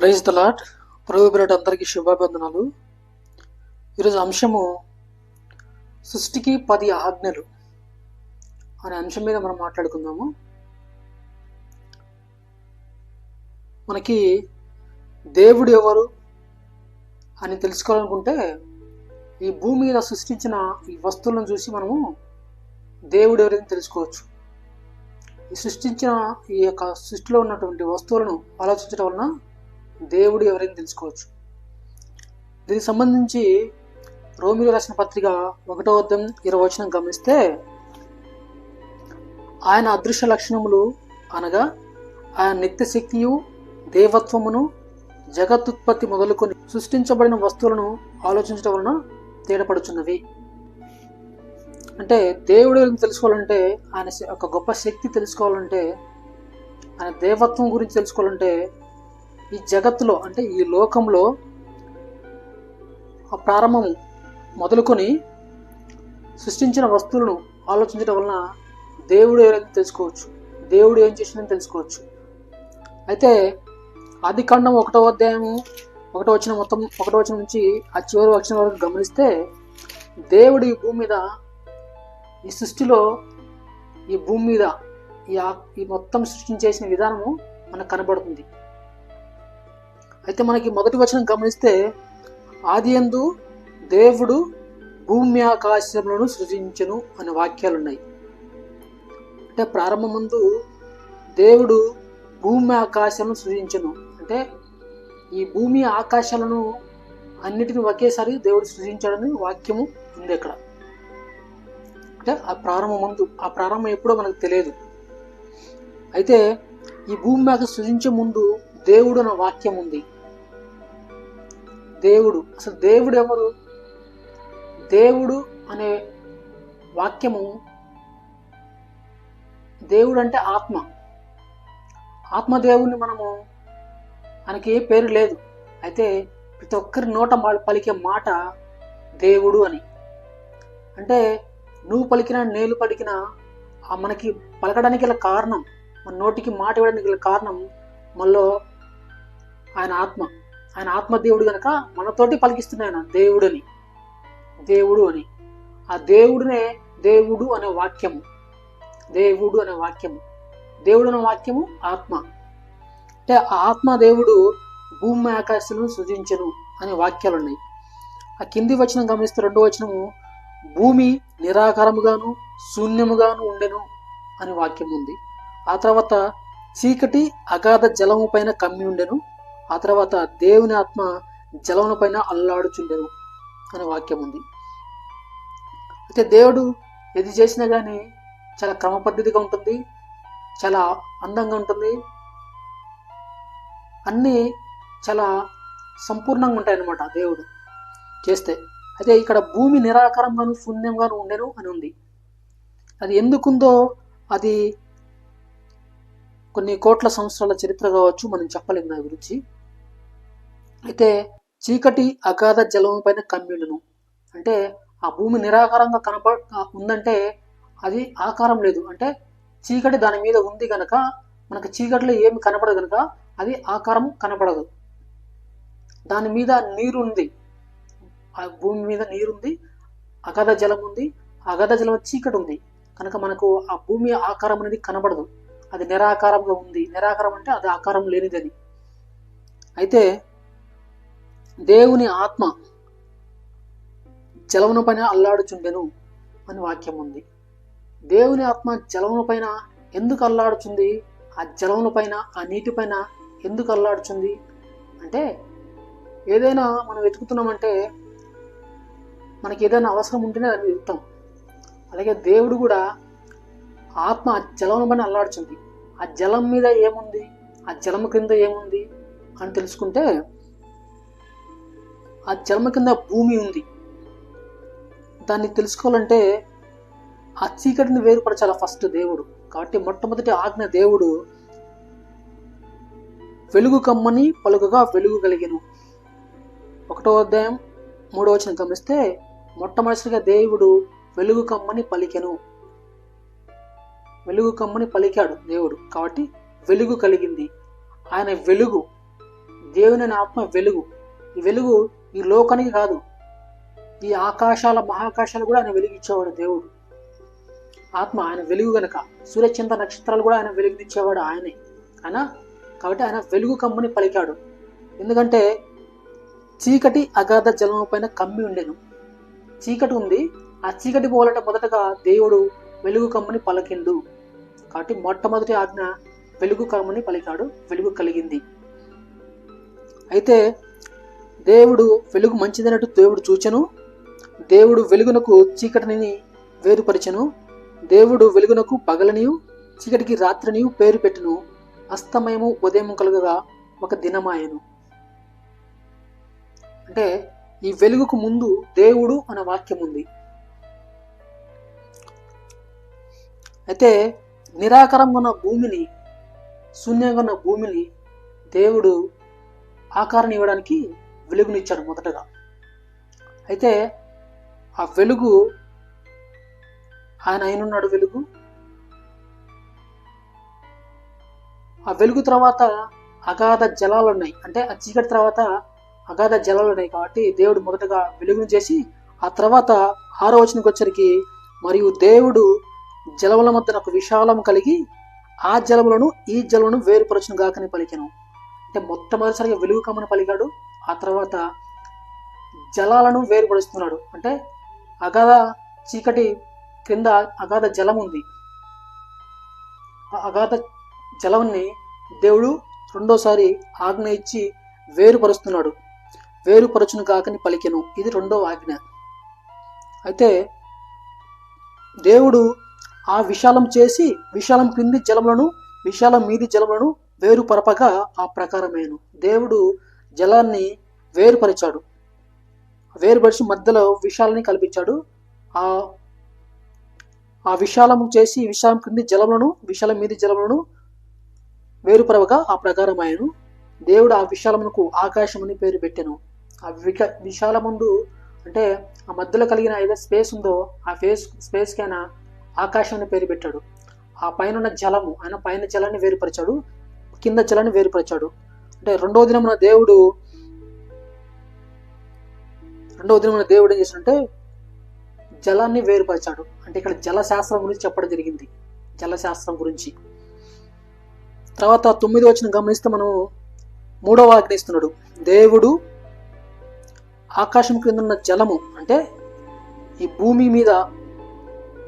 Praise the Lord ప్రభు బిరట్ అందరికీ శుభాభివందనాలు. ఈరోజు అంశము సృష్టికి పది ఆజ్ఞలు. అనే అంశం మీద మనం మాట్లాడుకుందాము. మనకి దేవుడు ఎవరు అని తెలుసుకోవాలనుకుంటే ఈ భూమి మీద సృష్టించిన ఈ వస్తువులను చూసి మనము దేవుడు ఎవరని తెలుసుకోవచ్చు. ఈ సృష్టించిన ఈ యొక్క సృష్టిలో ఉన్నటువంటి వస్తువులను ఆలోచించడం వలన దేవుడు ఎవరైనా తెలుసుకోవచ్చు. దీనికి సంబంధించి రోమిలో రాసిన పత్రిక ఒకటో అర్థం ఇరవై గమనిస్తే ఆయన అదృశ్య లక్షణములు అనగా ఆయన నిత్య శక్తియు దేవత్వమును జగత్తుత్పత్తి మొదలుకొని సృష్టించబడిన వస్తువులను ఆలోచించడం వలన తేడపడుచున్నవి. అంటే దేవుడు తెలుసుకోవాలంటే ఆయన ఒక గొప్ప శక్తి తెలుసుకోవాలంటే ఆయన దేవత్వం గురించి తెలుసుకోవాలంటే ఈ జగత్తులో అంటే ఈ లోకంలో ఆ ప్రారంభం మొదలుకొని సృష్టించిన వస్తువులను ఆలోచించడం వలన దేవుడు ఏదైతే తెలుసుకోవచ్చు దేవుడు ఏం చేసిందని తెలుసుకోవచ్చు. అయితే ఆది కాండం ఒకటో అధ్యాయము ఒకటో వచ్చిన మొత్తం ఒకటో వచ్చిన నుంచి ఆ చివరి వచ్చిన వరకు గమనిస్తే దేవుడు ఈ భూమి మీద ఈ సృష్టిలో ఈ భూమి మీద ఈ ఈ మొత్తం సృష్టించేసిన విధానము మనకు కనబడుతుంది. అయితే మనకి మొదటి వచనం గమనిస్తే ఆది ఎందు దేవుడు భూమి ఆకాశములను సృజించను అనే వాక్యాలు ఉన్నాయి అంటే ప్రారంభమందు దేవుడు భూమి ఆకాశాలను సృజించను. అంటే ఈ భూమి ఆకాశాలను అన్నిటిని ఒకేసారి దేవుడు సృజించాడని వాక్యము ఉంది అక్కడ. అంటే ఆ ప్రారంభం ముందు ఆ ప్రారంభం ఎప్పుడో మనకు తెలియదు. అయితే ఈ భూమి మీద సృజించే ముందు దేవుడు అన్న వాక్యం ఉంది. దేవుడు అసలు దేవుడు ఎవరు? దేవుడు అనే వాక్యము దేవుడు అంటే ఆత్మ. ఆత్మదేవుని మనము మనకి ఏ పేరు లేదు. అయితే ప్రతి ఒక్కరి నోట పలికే మాట దేవుడు అని. అంటే నువ్వు పలికిన నేను పలికిన ఆ మనకి పలకడానికి గల కారణం మన నోటికి మాట ఇవ్వడానికి గల కారణం మనలో ఆయన ఆత్మ. ఆయన ఆత్మదేవుడు కనుక మనతోటి పలికిస్తున్న ఆయన దేవుడని. దేవుడు అని. ఆ దేవుడినే దేవుడు అనే వాక్యము. దేవుడు అనే వాక్యము. దేవుడు అనే వాక్యము ఆత్మ. అంటే ఆ ఆత్మ దేవుడు భూమి ఆకాశాలను సృజించను అనే వాక్యాలు ఉన్నాయి ఆ కింది వచనం గమనిస్తే రెండో వచనము భూమి నిరాకారముగాను శూన్యముగాను ఉండెను అనే వాక్యం ఉంది. ఆ తర్వాత చీకటి అగాధ జలము పైన కమ్మి ఉండెను. ఆ తర్వాత దేవుని ఆత్మ జలమున పైన అల్లాడుచుండెను అనే వాక్యం ఉంది. అయితే దేవుడు ఏది చేసినా కానీ చాలా క్రమ పద్ధతిగా ఉంటుంది చాలా అందంగా ఉంటుంది. అన్నీ చాలా సంపూర్ణంగా ఉంటాయన్నమాట దేవుడు చేస్తే. అయితే ఇక్కడ భూమి నిరాకారంగాను శూన్యంగాను ఉండెను అని ఉంది. అది ఎందుకుందో అది కొన్ని కోట్ల సంవత్సరాల చరిత్ర కావచ్చు మనం చెప్పలేము దాని గురించి. అయితే చీకటి అగాధ జలం పైన కమ్మిండును అంటే ఆ భూమి నిరాకారంగా కనప ఉందంటే అది ఆకారం లేదు. అంటే చీకటి దాని మీద ఉంది కనుక మనకు చీకటిలో ఏమి కనపడదు కనుక అది ఆకారం కనపడదు. దాని మీద నీరు ఉంది ఆ భూమి మీద నీరుంది అగాధ జలం ఉంది అగాధ జలం చీకటి ఉంది కనుక మనకు ఆ భూమి ఆకారం అనేది కనబడదు అది నిరాకారంగా ఉంది. నిరాకారం అంటే అది ఆకారం లేనిదని అయితే దేవుని ఆత్మ జలమున పైన అల్లాడుచుండెను అని వాక్యం ఉంది. దేవుని ఆత్మ జలమున పైన ఎందుకు అల్లాడుచుంది? ఆ జలముల పైన ఆ నీటిపైన ఎందుకు అల్లాడుచుంది? అంటే ఏదైనా మనం వెతుకుతున్నామంటే మనకి ఏదైనా అవసరం ఉంటేనే దాన్ని వెతుకుతాం. అలాగే దేవుడు కూడా ఆత్మ ఆ జలం పైన అల్లాడుచుంది. ఆ జలం మీద ఏముంది? ఆ జలం క్రింద ఏముంది? అని తెలుసుకుంటే ఆ చర్మ కింద భూమి ఉంది. దాన్ని తెలుసుకోవాలంటే ఆ చీకటిని వేరుపరచాలి ఫస్ట్ దేవుడు. కాబట్టి మొట్టమొదటి ఆజ్ఞ దేవుడు వెలుగు కమ్మని పలుకుగా వెలుగు కలిగెను. ఒకటో అధ్యాయం మూడో వచ్చిన గమనిస్తే మొట్టమొదటిగా దేవుడు వెలుగు కమ్మని పలికెను. వెలుగు కమ్మని పలికాడు దేవుడు. కాబట్టి వెలుగు కలిగింది. ఆయన వెలుగు దేవుని ఆత్మ వెలుగు. ఈ వెలుగు ఈ లోకానికి కాదు ఈ ఆకాశాల మహాకాశాలు కూడా ఆయన వెలిగించేవాడు దేవుడు. ఆత్మ ఆయన వెలుగు గనక సూర్యచంద్ర నక్షత్రాలు కూడా ఆయన వెలుగునిచ్చేవాడు ఆయనే. అయినా? కాబట్టి ఆయన వెలుగు కమ్ముని పలికాడు. ఎందుకంటే చీకటి అగాధ జలం పైన కమ్మి ఉండేను. చీకటి ఉంది. ఆ చీకటి పోవాలంటే మొదటగా దేవుడు వెలుగు కమ్ముని పలికిండు. కాబట్టి మొట్టమొదటి ఆజ్ఞ వెలుగు కమ్ముని పలికాడు వెలుగు కలిగింది. అయితే దేవుడు వెలుగు మంచిదన్నట్టు దేవుడు చూచెను. దేవుడు వెలుగునకు చీకటిని వేరుపరిచెను. దేవుడు వెలుగునకు పగలనియు చీకటికి రాత్రినియు పేరు పెట్టును. అస్తమయము ఉదయం కలుగగా ఒక దినమాయను. అంటే ఈ వెలుగుకు ముందు దేవుడు అనే వాక్యం ఉంది. అయితే నిరాకారంగా ఉన్న భూమిని శూన్యంగా ఉన్న భూమిని దేవుడు ఆకారం ఇవ్వడానికి వెలుగునిచ్చాడు మొదటగా. అయితే ఆ వెలుగు ఆయన అయినున్నాడు వెలుగు? ఆ వెలుగు తర్వాత అగాధ జలాలు ఉన్నాయి. అంటే ఆ చీకటి తర్వాత అగాధ జలాలు ఉన్నాయి కాబట్టి దేవుడు మొదటగా వెలుగును చేసి ఆ తర్వాత ఆరో వచనకు వచ్చరికి మరియు దేవుడు జలముల మధ్యన ఒక విశాలం కలిగి ఆ జలములను ఈ జలములను వేరుపరచును గాకని పలికెను. అంటే మొట్టమొదటిసారిగా వెలుగు కమ్మని పలికాడు. ఆ తర్వాత జలాలను వేరుపరుస్తున్నాడు. అంటే అగాధ చీకటి క్రింద అగాధ జలం ఉంది. ఆ అగాధ జలంని దేవుడు రెండోసారి ఆజ్ఞ ఇచ్చి వేరుపరుస్తున్నాడు. వేరుపరచును కాకని పలికెను. ఇది రెండో ఆజ్ఞ. అయితే దేవుడు ఆ విశాలం చేసి విశాలం క్రింది జలములను విశాలం మీది జలములను వేరుపరపగా ఆ ప్రకారమేను. దేవుడు జలాన్ని వేరుపరిచాడు. వేరుపరిచి మధ్యలో విశాలని కల్పించాడు. ఆ ఆ విశాలము చేసి విశాలం క్రింది జలములను విశాలం మీది జలములను వేరుపరవగా ఆ ప్రకారమాయను. దేవుడు ఆ విశాలమునకు ఆకాశం అని పేరు పెట్టాను. ఆ విక విశాలముందు అంటే ఆ మధ్యలో కలిగిన ఏదో స్పేస్ ఉందో ఆ ఫేస్ స్పేస్కి ఆయన ఆకాశం అని పేరు పెట్టాడు. ఆ పైన ఉన్న జలము ఆయన పైన జలాన్ని వేరుపరిచాడు. కింద జలాన్ని వేరుపరిచాడు. అంటే రెండవ దినమున దేవుడు రెండవ దినమున దేవుడు ఏం చేసినంటే జలాన్ని వేరుపరిచాడు. అంటే ఇక్కడ జలశాస్త్రం గురించి చెప్పడం జరిగింది. జలశాస్త్రం గురించి. తర్వాత తొమ్మిది వచ్చిన గమనిస్తే మనం మూడవ ఆజ్ఞిస్తున్నాడు దేవుడు ఆకాశం క్రింద ఉన్న జలము అంటే ఈ భూమి మీద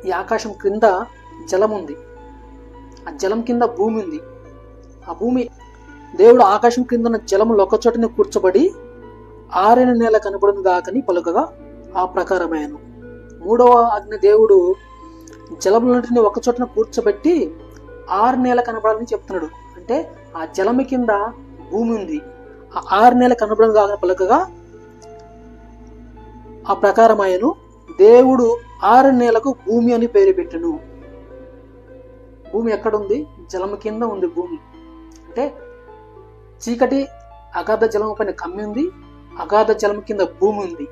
ఈ ఆకాశం క్రింద జలం ఉంది ఆ జలం కింద భూమి ఉంది. ఆ భూమి దేవుడు ఆకాశం క్రిందన జలములు ఒక చోటనే కూర్చోబడి ఆరైన నేల కనబడును గాకని పలుకగా ఆ ప్రకారమైన. మూడవ అగ్ని దేవుడు జలములన్నింటినీ ఒక చోటన కూర్చోబెట్టి ఆరు నెల కనబడాలని చెప్తున్నాడు. అంటే ఆ జలము కింద భూమి ఉంది. ఆ ఆరు నెల కనబడడం కాక పలకగా ఆ ప్రకారం ఆయను దేవుడు ఆరు నెలకు భూమి అని పేరు పెట్టను. భూమి ఎక్కడుంది జలము కింద ఉంది భూమి. అంటే చీకటి అగాధ జలం పైన కమ్మి ఉంది అగాధ జలం కింద భూమి ఉంది.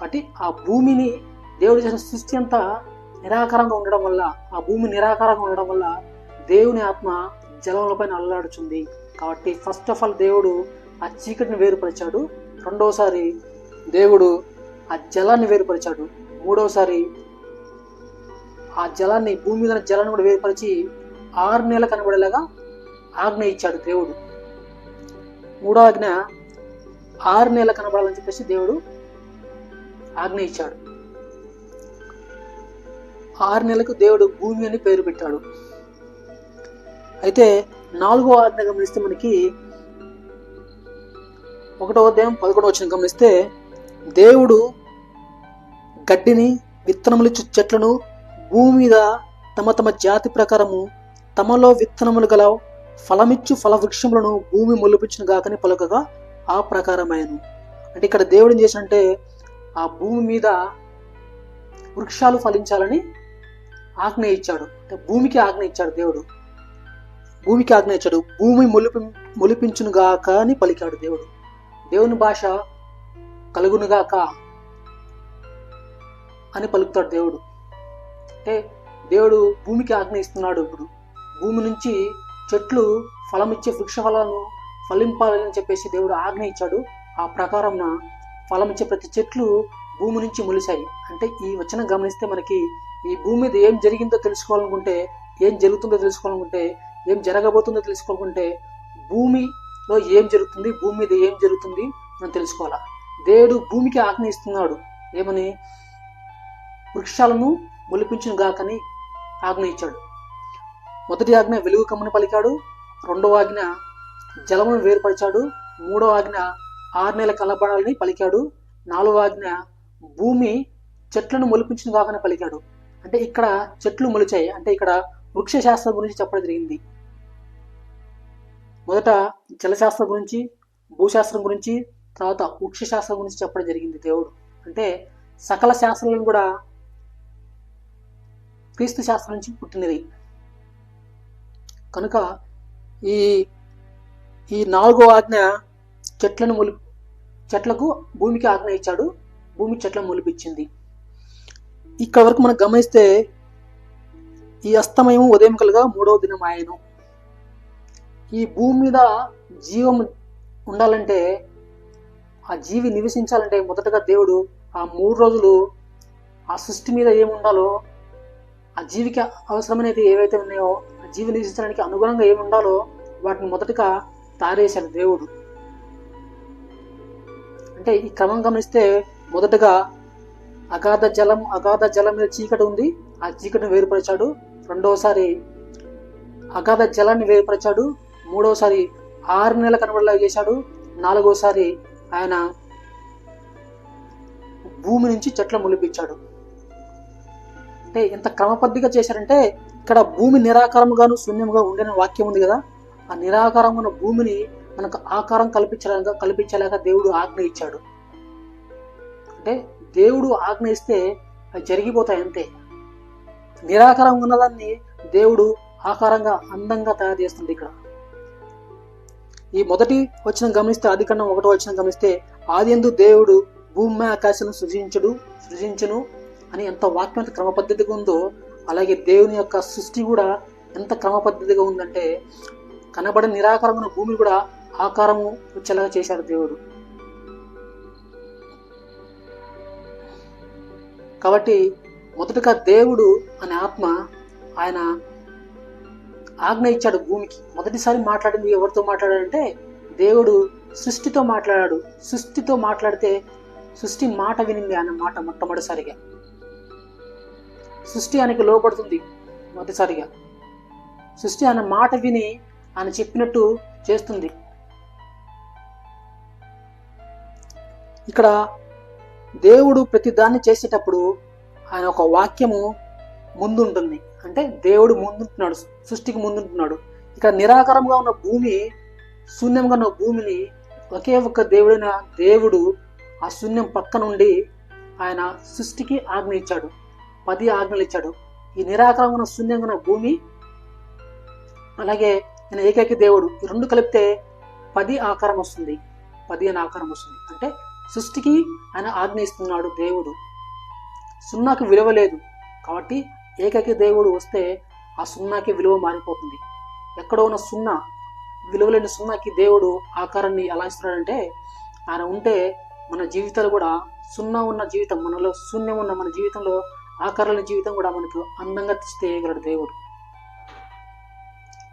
కాబట్టి ఆ భూమిని దేవుడు చేసిన సృష్టి అంతా నిరాకారంగా ఉండడం వల్ల ఆ భూమి నిరాకారంగా ఉండడం వల్ల దేవుని ఆత్మ జలములపైన అల్లాడుచుంది. కాబట్టి ఫస్ట్ ఆఫ్ ఆల్ దేవుడు ఆ చీకటిని వేరుపరిచాడు. రెండవసారి దేవుడు ఆ జలాన్ని వేరుపరిచాడు. మూడవసారి ఆ జలాన్ని భూమి మీద జలాన్ని కూడా వేరుపరిచి ఆరు నెలలు కనబడేలాగా ఆజ్ఞ ఇచ్చాడు దేవుడు. మూడో ఆజ్ఞ ఆరు నెలలు కనబడాలని చెప్పేసి దేవుడు ఆజ్ఞ ఇచ్చాడు. ఆరు నెలలకు దేవుడు భూమి అని పేరు పెట్టాడు. అయితే నాలుగో ఆజ్ఞ గమనిస్తే మనకి ఒకటో అధ్యాయం పదకొండవ వచ్చిన గమనిస్తే దేవుడు గడ్డిని విత్తనములిచ్చు చెట్లను భూమి మీద తమ తమ జాతి ప్రకారము తమలో విత్తనములు గల ఫలమిచ్చు ఫల వృక్షములను భూమి మొలిపించిన గాకని పలుకగా ఆ ప్రకారమైనను అంటే ఇక్కడ దేవుడు ఏం చేసినంటే ఆ భూమి మీద వృక్షాలు ఫలించాలని ఆజ్ఞ ఇచ్చాడు. అంటే భూమికి ఆజ్ఞ ఇచ్చాడు దేవుడు. భూమికి ఆజ్ఞ ఇచ్చాడు. భూమి మొలిపి మొలిపించునుగాక అని పలికాడు దేవుడు. దేవుని భాష కలుగునుగాక అని పలుకుతాడు దేవుడు. అంటే దేవుడు భూమికి ఆజ్ఞ ఇస్తున్నాడు ఇప్పుడు. భూమి నుంచి చెట్లు ఫలమిచ్చే వృక్ష ఫలాలను ఫలింపాలని చెప్పేసి దేవుడు ఆజ్ఞ ఇచ్చాడు. ఆ ప్రకారం ఫలమిచ్చే ప్రతి చెట్లు భూమి నుంచి మొలిశాయి. అంటే ఈ వచనం గమనిస్తే మనకి ఈ భూమి మీద ఏం జరిగిందో తెలుసుకోవాలనుకుంటే ఏం జరుగుతుందో తెలుసుకోవాలనుకుంటే ఏం జరగబోతుందో తెలుసుకోవాలనుకుంటే భూమిలో ఏం జరుగుతుంది భూమి మీద ఏం జరుగుతుంది మనం తెలుసుకోవాలా? దేవుడు భూమికి ఆజ్ఞ ఇస్తున్నాడు. ఏమని? వృక్షాలను మొలిపించును గాకని ఆజ్ఞ ఇచ్చాడు. మొదటి ఆజ్ఞ వెలుగు కమ్మని పలికాడు రెండవ ఆజ్ఞ జలమును వేరుపరిచాడు మూడవ ఆజ్ఞ ఆరు నెలల కలబడాలని పలికాడు నాలుగవ ఆజ్ఞ భూమి చెట్లను మొలిపించిన కాకనే పలికాడు. అంటే ఇక్కడ చెట్లు మొలిచాయి అంటే ఇక్కడ వృక్ష శాస్త్రం గురించి చెప్పడం జరిగింది. మొదట జలశాస్త్రం గురించి భూశాస్త్రం గురించి తర్వాత వృక్ష శాస్త్రం గురించి చెప్పడం జరిగింది దేవుడు. అంటే సకల శాస్త్రాలను కూడా క్రీస్తు శాస్త్రం నుంచి పుట్టినది. కనుక ఈ ఈ నాలుగో ఆజ్ఞ చెట్లను మొలి చెట్లకు భూమికి ఆజ్ఞ ఇచ్చాడు. భూమి చెట్లను మొలిపించింది ఇక్కడ వరకు మనం గమనిస్తే ఈ అస్తమయం ఉదయం కలుగా మూడవ దినం ఆయను ఈ భూమి మీద జీవం ఉండాలంటే ఆ జీవి నివసించాలంటే మొదటగా దేవుడు ఆ మూడు రోజులు ఆ సృష్టి మీద ఏమి ఉండాలో ఆ జీవికి అవసరమైనది ఏవైతే ఉన్నాయో జీవిని జీవి అనుగుణంగా ఏమి ఉండాలో వాటిని మొదటగా తారేశాడు దేవుడు. అంటే ఈ క్రమం గమనిస్తే మొదటగా అగాధ జలం అగాధ జలం మీద చీకటి ఉంది. ఆ చీకటిని వేరుపరిచాడు. రెండవసారి అగాధ జలాన్ని వేరుపరిచాడు. మూడవసారి ఆరు నెలల కనబడలా చేశాడు. నాలుగోసారి ఆయన భూమి నుంచి చెట్ల మొలిపించాడు అంటే ఎంత క్రమపద్ధతిగా చేశారంటే ఇక్కడ భూమి నిరాకారముగాను శూన్యముగా ఉండే వాక్యం ఉంది కదా? ఆ నిరాకారం ఉన్న భూమిని మనకు ఆకారం కల్పించలేక కల్పించలేక దేవుడు ఆజ్ఞ ఇచ్చాడు. అంటే దేవుడు ఆజ్ఞ ఇస్తే అవి జరిగిపోతాయి అంతే. నిరాకారం ఉన్నదాన్ని దేవుడు ఆకారంగా అందంగా తయారు చేస్తుంది ఇక్కడ. ఈ మొదటి వచ్చిన గమనిస్తే ఆది కన్నా ఒకటో వచ్చిన గమనిస్తే ఆది ఎందు దేవుడు భూమి ఆకాశం సృజించుడు సృజించును అని ఎంత వాక్యం క్రమ పద్ధతిగా ఉందో అలాగే దేవుని యొక్క సృష్టి కూడా ఎంత క్రమ పద్ధతిగా ఉందంటే కనబడిన నిరాకారమైన భూమి కూడా ఆకారము వచ్చేలాగా చేశాడు దేవుడు. కాబట్టి మొదటగా దేవుడు అనే ఆత్మ ఆయన ఆజ్ఞ ఇచ్చాడు భూమికి. మొదటిసారి మాట్లాడింది ఎవరితో మాట్లాడాడంటే దేవుడు సృష్టితో మాట్లాడాడు. సృష్టితో మాట్లాడితే సృష్టి మాట వినింది ఆయన మాట మొట్టమొదటిసారిగా. సృష్టి ఆయనకి లోపడుతుంది మొదటిసారిగా. సృష్టి ఆయన మాట విని ఆయన చెప్పినట్టు చేస్తుంది. ఇక్కడ దేవుడు ప్రతిదాన్ని చేసేటప్పుడు ఆయన ఒక వాక్యము ముందుంటుంది. అంటే దేవుడు ముందుంటున్నాడు సృష్టికి ముందుంటున్నాడు. ఇక్కడ నిరాకారంగా ఉన్న భూమి శూన్యంగా ఉన్న భూమిని ఒకే ఒక్క దేవుడైన దేవుడు ఆ శూన్యం పక్కనుండి ఆయన సృష్టికి ఆజ్ఞ ఇచ్చాడు పది ఆజ్ఞలు ఇచ్చాడు. ఈ నిరాకారంగా ఉన్న శూన్యంగా ఉన్న భూమి అలాగే ఆయన ఏకైక దేవుడు ఈ రెండు కలిపితే పది ఆకారం వస్తుంది. పది అని ఆకారం వస్తుంది. అంటే సృష్టికి ఆయన ఆజ్ఞ ఇస్తున్నాడు దేవుడు. సున్నాకి విలువ లేదు. కాబట్టి ఏకైక దేవుడు వస్తే ఆ సున్నాకి విలువ మారిపోతుంది. ఎక్కడో ఉన్న సున్నా విలువలేని సున్నాకి దేవుడు ఆకారాన్ని ఎలా ఇస్తున్నాడంటే ఆయన ఉంటే మన జీవితాలు కూడా సున్నా ఉన్న జీవితం మనలో శూన్యం ఉన్న మన జీవితంలో ఆకారాల జీవితం కూడా మనకు అందంగా తీయగలడు దేవుడు.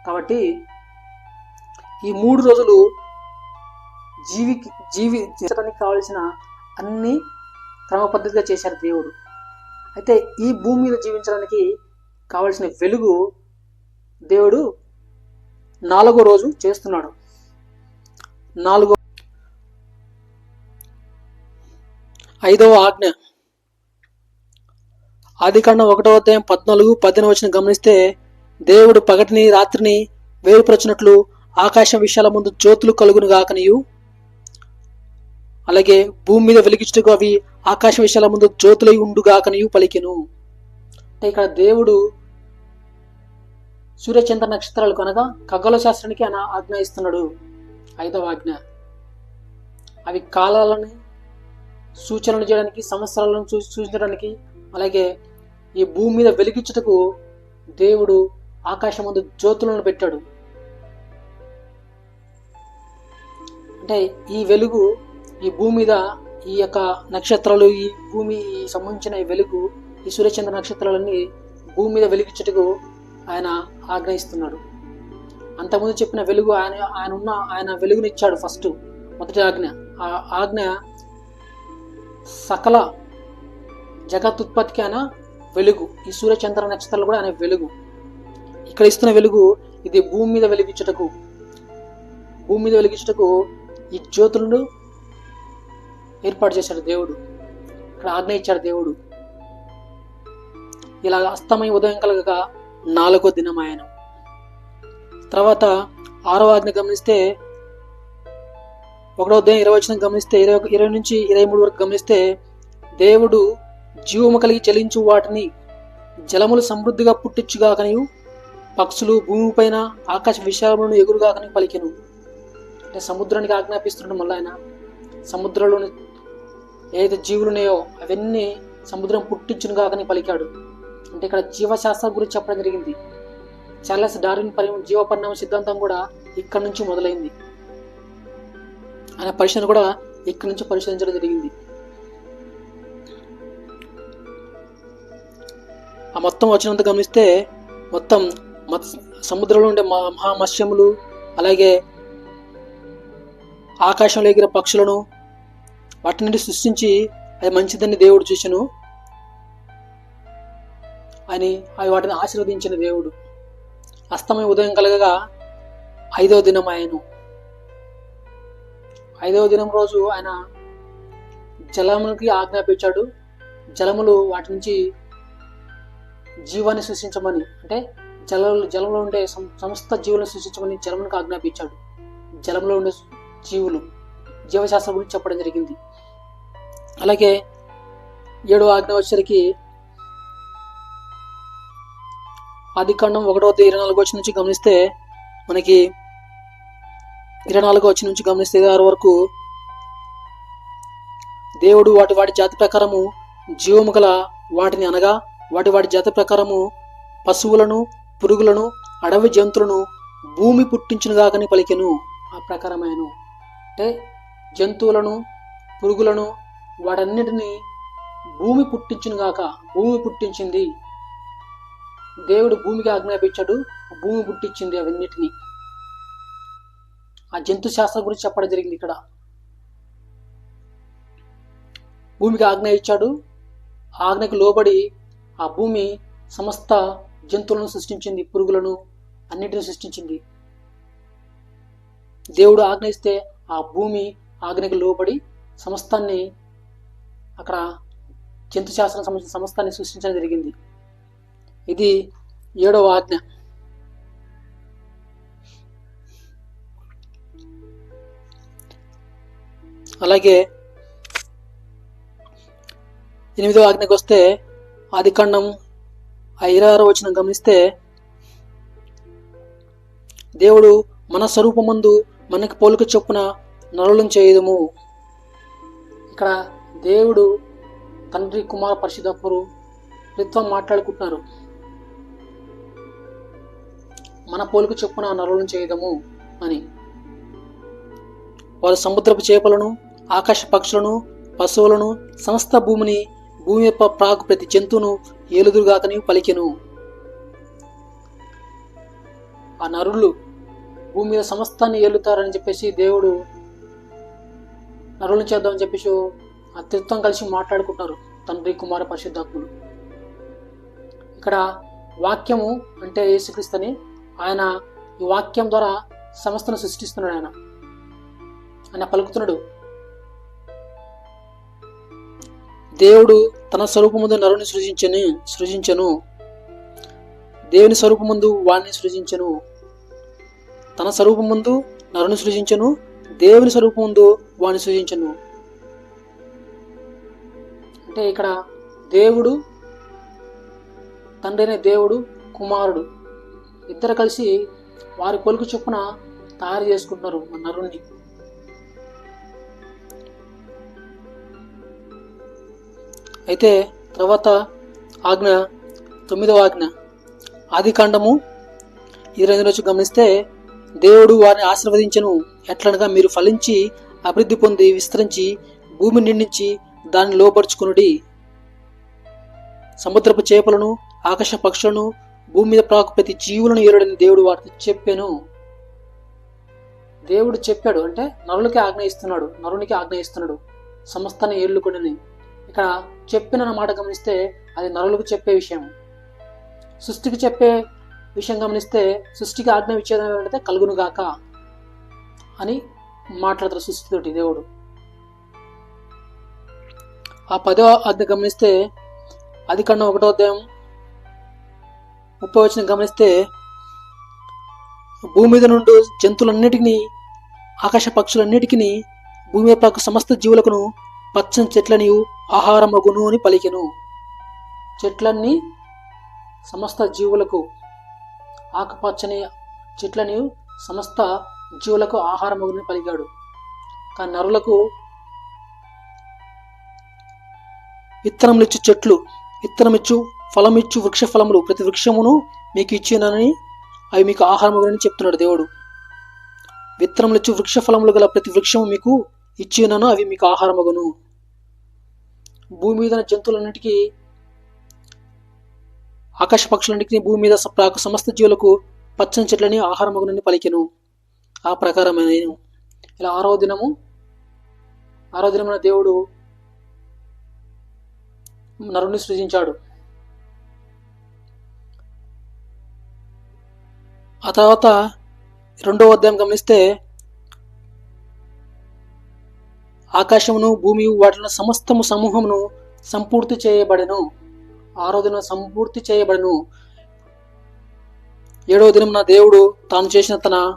కాబట్టి ఈ మూడు రోజులు జీవికి జీవి జీవించడానికి కావలసిన అన్ని క్రమ పద్ధతిగా చేశారు దేవుడు. అయితే ఈ భూమి మీద జీవించడానికి కావలసిన వెలుగు దేవుడు నాలుగో రోజు చేస్తున్నాడు. నాలుగో ఐదవ ఆజ్ఞ. ఆదికాండం ఒకటో అధ్యాయం పద్నాలుగు పద్దెనిమిది వచ్చిన గమనిస్తే దేవుడు పగటిని రాత్రిని వేరుపరచినట్లు ఆకాశం విషయాల ముందు జ్యోతులు కలుగును గాకనియు. అలాగే భూమి మీద వెలిగించుటకు అవి ఆకాశ విషయాల ముందు జ్యోతులై ఉండుగాకనియు పలికెను. అంటే ఇక్కడ దేవుడు సూర్యచంద్ర నక్షత్రాలు కనుక ఖగోళ శాస్త్రానికి ఆయన ఆజ్ఞ ఇస్తున్నాడు. ఐదవ ఆజ్ఞ. అవి కాలాలను సూచనలు చేయడానికి సంవత్సరాలను సూచించడానికి అలాగే ఈ భూమి మీద వెలిగించుటకు దేవుడు ఆకాశం ముందు జ్యోతులను పెట్టాడు. అంటే ఈ వెలుగు ఈ భూమి మీద ఈ యొక్క నక్షత్రాలు ఈ భూమి సంబంధించిన ఈ వెలుగు ఈ సూర్యచంద్ర నక్షత్రాలన్నీ భూమి మీద వెలిగించుటకు ఆయన ఆగ్రహిస్తున్నాడు. అంతకుముందు చెప్పిన వెలుగు ఆయన ఆయన ఉన్న ఆయన వెలుగునిచ్చాడు ఫస్ట్ మొదటి ఆజ్ఞ. ఆ ఆజ్ఞ సకల జగత్తుత్పత్తికి ఆయన వెలుగు. ఈ సూర్యచంద్ర నక్షత్రాలు కూడా అనే వెలుగు. ఇక్కడ ఇస్తున్న వెలుగు ఇది భూమి మీద వెలిగించుటకు భూమి మీద వెలిగించుటకు ఈ జ్యోతులను ఏర్పాటు చేశాడు దేవుడు. ఇక్కడ ఆజ్ఞ ఇచ్చాడు దేవుడు. ఇలా అస్తమయ ఉదయం కలగక నాలుగో దినం ఆయన తర్వాత ఆరో ఆజ్ఞ గమనిస్తే ఒకటో ఉదయం ఇరవై వచ్చిన గమనిస్తే ఇరవై ఇరవై నుంచి ఇరవై మూడు వరకు గమనిస్తే దేవుడు జీవము కలిగి చలించు వాటిని జలములు సమృద్ధిగా పుట్టించుగాకనియు పక్షులు భూమిపైన ఆకాశ విశాలములను ఎగురుగాకని పలికెను. అంటే సముద్రానికి ఆజ్ఞాపిస్తుండడం వల్ల ఆయన సముద్రంలోని ఏదైతే జీవులు ఉన్నాయో అవన్నీ సముద్రం పుట్టించును కాకని పలికాడు. అంటే ఇక్కడ జీవశాస్త్రం గురించి చెప్పడం జరిగింది. చార్లెస్ డార్విన్ పరి జీవ పరిణామ సిద్ధాంతం కూడా ఇక్కడ నుంచి మొదలైంది. ఆయన పరిశోధన కూడా ఇక్కడ నుంచి పరిశోధించడం జరిగింది. ఆ మొత్తం వచ్చినంత గమనిస్తే మొత్తం మత్స్ సముద్రంలో ఉండే మహామత్స్యములు అలాగే ఆకాశంలో ఎగిరే పక్షులను వాటి నుండి సృష్టించి అది మంచిదని దేవుడు చూశాను అని అవి వాటిని ఆశీర్వదించిన దేవుడు. అస్తమయ ఉదయం కలగగా ఐదవ దినం ఆయను. ఐదవ దినం రోజు ఆయన జలములకి ఆజ్ఞాపించాడు. జలములు వాటి నుంచి జీవాన్ని సృష్టించమని అంటే జల జలంలో ఉండే సమస్త జీవులను సృష్టించమని జలములకు ఆజ్ఞాపించాడు. జలంలో ఉండే జీవులు జీవశాస్త్రం గురించి చెప్పడం జరిగింది. అలాగే ఏడో ఆజ్ఞ వచ్చేసరికి ఆది కాండం ఒకటో ఇరవై నాలుగు వచ్చి నుంచి గమనిస్తే మనకి ఇరవై నాలుగు వచ్చి నుంచి గమనిస్తే ఆరు వరకు దేవుడు వాటి వాటి జాతి ప్రకారము జీవము గల వాటిని అనగా వాటి వాటి జత ప్రకారము పశువులను పురుగులను అడవి జంతువులను భూమి పుట్టించునుగాకని పలికెను. ఆ ప్రకారమైన అంటే జంతువులను పురుగులను వాటన్నిటినీ భూమి పుట్టించునుగాక భూమి పుట్టించింది. దేవుడు భూమికి ఆజ్ఞాపించాడు భూమి పుట్టించింది అవన్నిటినీ. ఆ జంతు శాస్త్రం గురించి చెప్పడం జరిగింది ఇక్కడ. భూమికి ఆజ్ఞ ఇచ్చాడు. ఆజ్ఞకు లోబడి ఆ భూమి సమస్త జంతువులను సృష్టించింది పురుగులను అన్నిటిని సృష్టించింది. దేవుడు ఆజ్ఞయిస్తే ఆ భూమి ఆజ్ఞకు లోబడి సమస్తాన్ని అక్కడ జంతు శాస్త్రం సంబంధించిన సమస్తాన్ని సృష్టించడం జరిగింది. ఇది ఏడవ ఆజ్ఞ. అలాగే ఎనిమిదవ ఆజ్ఞకు వస్తే ఆదికాండం ఐరారో ఆ వచ్చిన గమనిస్తే దేవుడు మన స్వరూపమందు మనకి పోలిక చొప్పున నరులను చేయదము. ఇక్కడ దేవుడు తండ్రి కుమార పరిశుద్ధప్పుడు త్రిత్వం మాట్లాడుకుంటున్నారు. మన పోలిక చొప్పున నరులను చేయదము అని. వారు సముద్రపు చేపలను ఆకాశ పక్షులను పశువులను సమస్త భూమిని భూమి యొక్క ప్రాకు ప్రతి జంతువును ఏలుదురుగాకని పలికెను. ఆ నరులు భూమి మీద సమస్తాన్ని ఏలుతారని చెప్పేసి దేవుడు నరులను చేద్దామని చెప్పేసి ఆ త్రిత్వం కలిసి మాట్లాడుకుంటారు తండ్రి కుమార పరిశుద్ధాత్ములు. ఇక్కడ వాక్యము అంటే యేసుక్రీస్తుని ఆయన ఈ వాక్యం ద్వారా సమస్తను సృష్టిస్తున్నాడు ఆయన. ఆయన పలుకుతున్నాడు దేవుడు తన స్వరూపముందు నరుని సృజించని సృజించను. దేవుని స్వరూపముందు వాణ్ణి సృజించను. తన స్వరూపముందు నరుని సృజించను దేవుని స్వరూపముందు వాణ్ణి సృజించను. అంటే ఇక్కడ దేవుడు తండ్రి దేవుడు కుమారుడు ఇద్దరు కలిసి వారి కొలుకు చొప్పున తయారు చేసుకుంటున్నారు నరుణ్ణి. అయితే తర్వాత ఆజ్ఞ తొమ్మిదవ ఆజ్ఞ. ఆది కాండము ఇరవై రోజు గమనిస్తే దేవుడు వారిని ఆశీర్వదించను. ఎట్లనగా మీరు ఫలించి అభివృద్ధి పొంది విస్తరించి భూమిని నిండించి దాన్ని లోపరుచుకునుడి సముద్రపు చేపలను ఆకాశ పక్షులను భూమి మీద ప్రాకు ప్రతి జీవులను ఏరుడని దేవుడు వారితో చెప్పాను. దేవుడు చెప్పాడు అంటే నరులకి ఆజ్ఞ ఇస్తున్నాడు. నరునికి ఆజ్ఞ ఇస్తున్నాడు. సమస్తాన్ని ఏళ్ళుకుని ఇక్కడ చెప్పిన మాట గమనిస్తే అది నరులకు చెప్పే విషయం. సృష్టికి చెప్పే విషయం గమనిస్తే సృష్టికి ఆజ్ఞ విచ్ఛేదం ఏంటంటే కలుగును గాక అని మాట్లాడతారు సృష్టితోటి దేవుడు. ఆ పదో ఆజ్ఞ గమనిస్తే అది కన్నా ఒకటో అధ్యాయం ముప్పై వచ్చిన గమనిస్తే భూమి మీద నుండి జంతువులన్నిటికీ ఆకాశ పక్షులన్నిటికీ భూమి మీద పాకు సమస్త జీవులకును పచ్చని చెట్లని ఆహారమగును అని పలికెను. చెట్లన్నీ సమస్త జీవులకు ఆకుపచ్చని చెట్లని సమస్త జీవులకు ఆహారమగునని పలికాడు. కానీ నరులకు విత్తనములిచ్చు చెట్లు విత్తనమిచ్చు ఫలమిచ్చు వృక్ష ఫలములు ప్రతి వృక్షమును మీకు ఇచ్చినని అవి మీకు ఆహారమగునని చెప్తున్నాడు దేవుడు. విత్తనములిచ్చు వృక్ష ఫలములు గల ప్రతి వృక్షము మీకు ఇచ్చినను అవి మీకు ఆహారమగును. భూమి మీద జంతువులన్నిటికీ ఆకాశ పక్షులన్నిటికీ భూమి మీద సమస్త జీవులకు పచ్చని చెట్లని ఆహారమగునని పలికెను. ఆ ప్రకారమైన ఇలా ఆరో దినము ఆరో దినమున దేవుడు నరుని సృజించాడు. ఆ తర్వాత రెండవ అధ్యాయం గమనిస్తే ఆకాశమును భూమి వాటిలో సమస్తము సమూహమును సంపూర్తి చేయబడెను. ఆరో దినం సంపూర్తి చేయబడెను. ఏడవ దినం నా దేవుడు తాను చేసిన తన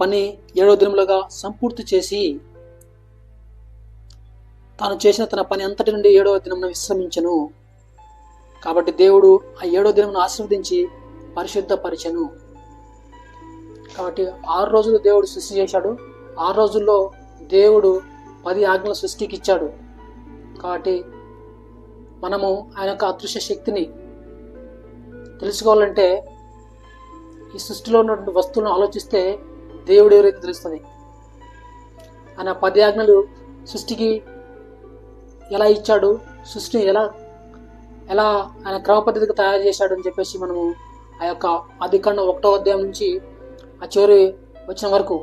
పని ఏడవ దినములుగా సంపూర్తి చేసి తాను చేసిన తన పని అంతటి నుండి ఏడవ దినమున విశ్రమించెను. కాబట్టి దేవుడు ఆ ఏడో దినమును ఆశీర్వదించి పరిశుద్ధపరిచెను. కాబట్టి ఆరు రోజులు దేవుడు సృష్టి చేశాడు. ఆరు రోజుల్లో దేవుడు పది ఆజ్ఞల సృష్టికి ఇచ్చాడు కాబట్టి మనము ఆయన యొక్క అదృశ్య శక్తిని తెలుసుకోవాలంటే ఈ సృష్టిలో ఉన్నటువంటి వస్తువులను ఆలోచిస్తే దేవుడు ఎవరైతే తెలుస్తుంది? ఆయన పది ఆజ్ఞలు సృష్టికి ఎలా ఇచ్చాడు? సృష్టిని ఎలా ఎలా ఆయన క్రమ పద్ధతిగా తయారు చేశాడు అని చెప్పేసి మనము ఆ యొక్క అధికాండం ఒకటో అధ్యాయం నుంచి ఆ చివరి వచ్చిన వరకు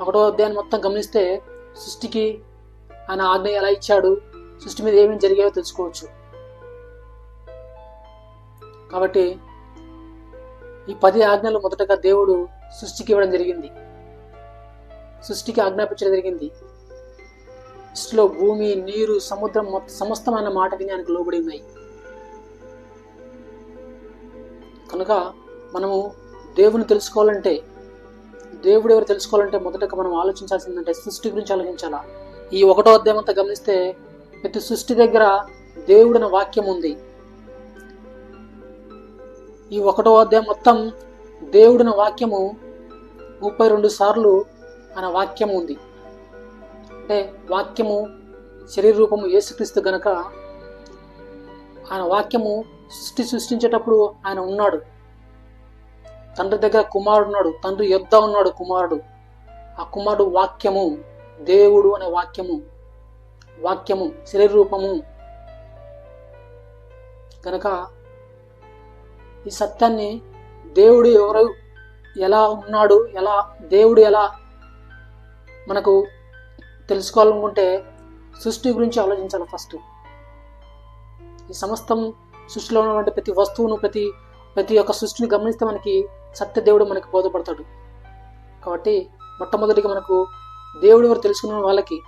ఒకటో అధ్యాయం మొత్తం గమనిస్తే సృష్టికి ఆయన ఆజ్ఞ ఎలా ఇచ్చాడు సృష్టి మీద ఏమేమి జరిగాయో తెలుసుకోవచ్చు. కాబట్టి ఈ పది ఆజ్ఞలు మొదటగా దేవుడు సృష్టికి ఇవ్వడం జరిగింది. సృష్టికి ఆజ్ఞాపించడం జరిగింది. సృష్టిలో భూమి నీరు సముద్రం సమస్తమైన మాట విని ఆయనకు లోబడి ఉన్నాయి. కనుక మనము దేవుని తెలుసుకోవాలంటే దేవుడు ఎవరు తెలుసుకోవాలంటే మొదటగా మనం ఆలోచించాల్సిందంటే సృష్టి గురించి ఆలోచించాలా? ఈ ఒకటో అధ్యాయం అంతా గమనిస్తే ప్రతి సృష్టి దగ్గర దేవుడిన వాక్యం ఉంది. ఈ ఒకటో అధ్యాయం మొత్తం దేవుడిన వాక్యము ముప్పై రెండు సార్లు ఆయన వాక్యం ఉంది. అంటే వాక్యము శరీర రూపము యేసుక్రీస్తు గనక ఆయన వాక్యము సృష్టి సృష్టించేటప్పుడు ఆయన ఉన్నాడు. తండ్రి దగ్గర కుమారుడు ఉన్నాడు తండ్రి యొద్ద ఉన్నాడు కుమారుడు. ఆ కుమారుడు వాక్యము దేవుడు అనే వాక్యము వాక్యము శరీర రూపము. కనుక ఈ సత్యాన్ని దేవుడు ఎవరు ఎలా ఉన్నాడు ఎలా దేవుడు ఎలా మనకు తెలుసుకోవాలనుకుంటే సృష్టి గురించి ఆలోచించాలి ఫస్ట్. ఈ సమస్తం సృష్టిలో ఉన్నటువంటి ప్రతి వస్తువును ప్రతి ప్రతి ఒక్క సృష్టిని గమనిస్తే మనకి సత్య దేవుడు బోధపడతాడు. కాబట్టి మొట్టమొదటిగా మనకు దేవుడు ఎవరు తెలుసుకున్న వాళ్ళకి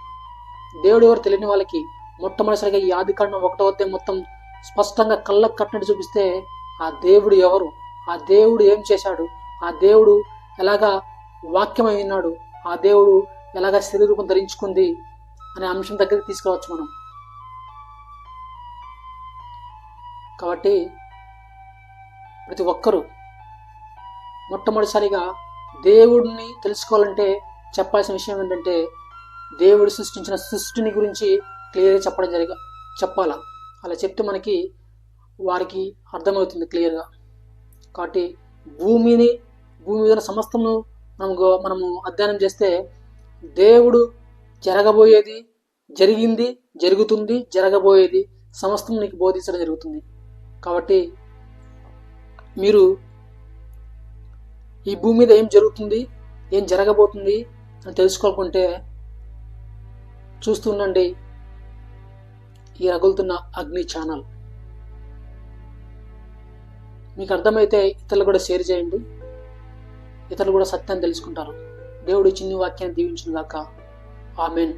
దేవుడు ఎవరు తెలియని వాళ్ళకి మొట్టమొదటిసారిగా ఈ ఆదికాండం ఒకటో అధ్యాయం మొత్తం స్పష్టంగా కళ్ళకు కట్టినట్టు చూపిస్తే ఆ దేవుడు ఎవరు ఆ దేవుడు ఏం చేశాడు ఆ దేవుడు ఎలాగా వాక్యమై ఉన్నాడు ఆ దేవుడు ఎలాగా శరీరూపం ధరించుకుంది అనే అంశం దగ్గరికి తీసుకురావచ్చు మనం. కాబట్టి ప్రతి ఒక్కరూ మొట్టమొదటిసారిగా దేవుడిని తెలుసుకోవాలంటే చెప్పాల్సిన విషయం ఏంటంటే దేవుడు సృష్టించిన సృష్టిని గురించి క్లియర్గా చెప్పడం జరిగ చెప్పాలా? అలా చెప్తే మనకి వారికి అర్థమవుతుంది క్లియర్గా. కాబట్టి భూమిని భూమి మీద సమస్తము మనము మనము అధ్యయనం చేస్తే దేవుడు జరగబోయేది జరిగింది జరుగుతుంది జరగబోయేది సమస్తం నీకు బోధించడం జరుగుతుంది. కాబట్టి మీరు ఈ భూమి మీద ఏం జరుగుతుంది? ఏం జరగబోతుంది? అని తెలుసుకోవాలనుకుంటే చూస్తుండండి ఈ రగులుతున్న అగ్ని ఛానల్. మీకు అర్థమైతే ఇతరులు కూడా షేర్ చేయండి. ఇతరులు కూడా సత్యాన్ని తెలుసుకుంటారు. దేవుడు చిన్ని వాక్యాన్ని దీవించిన దాకా ఆమెన్.